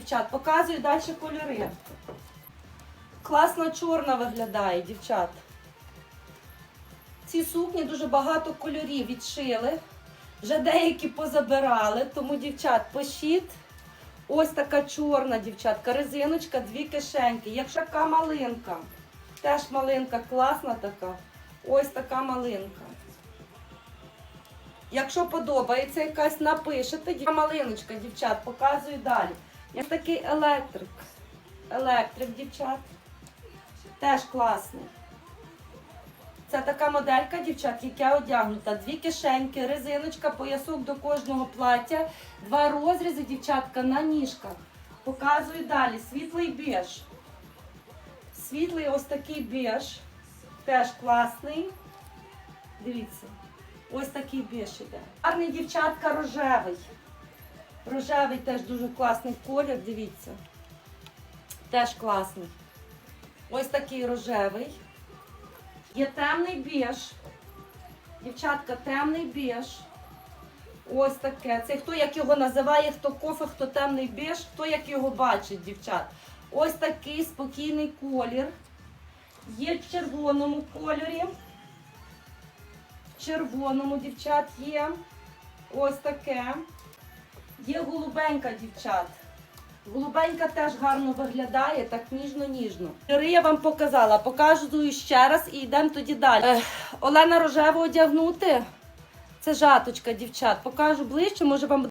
дівчат. Показую далі кольори. Класно чорна виглядає, дівчат. Ці сукні дуже багато кольорів відшили. Вже деякі позабирали, тому, дівчат, пишіть. Ось така чорна, дівчатка, резиночка, дві кишеньки. Якщо така малинка, теж малинка класна така. Ось така малинка. Якщо подобається якась, напишете. Малиночка, дівчат, показую далі. Є такий електрик. Електрик, дівчат. Теж класний. Це така моделька, дівчат, яка одягнута. Дві кишеньки, резиночка, поясок до кожного плаття, два розрізи, дівчатка, на ніжках. Показую далі. Світлий біж. Світлий ось такий біж. Теж класний. Дивіться. Ось такий біж іде. Гарний дівчатка рожевий. Рожевий теж дуже класний колір, дивіться. Теж класний. Ось такий рожевий. Є темний біж. Дівчатка, темний біж. Ось таке. Це хто як його називає, хто кофе, хто темний біж, хто як його бачить, дівчат. Ось такий спокійний колір. Є в червоному кольорі. В червоному, дівчат, є. Ось таке. Є голубенька, дівчат. Голубенька теж гарно виглядає, так ніжно-ніжно. Кольори я вам показала, покажу ще раз і йдемо тоді далі. Ех, Олена Рожеву одягнути. Це жаточка, дівчат. Покажу ближче, може вам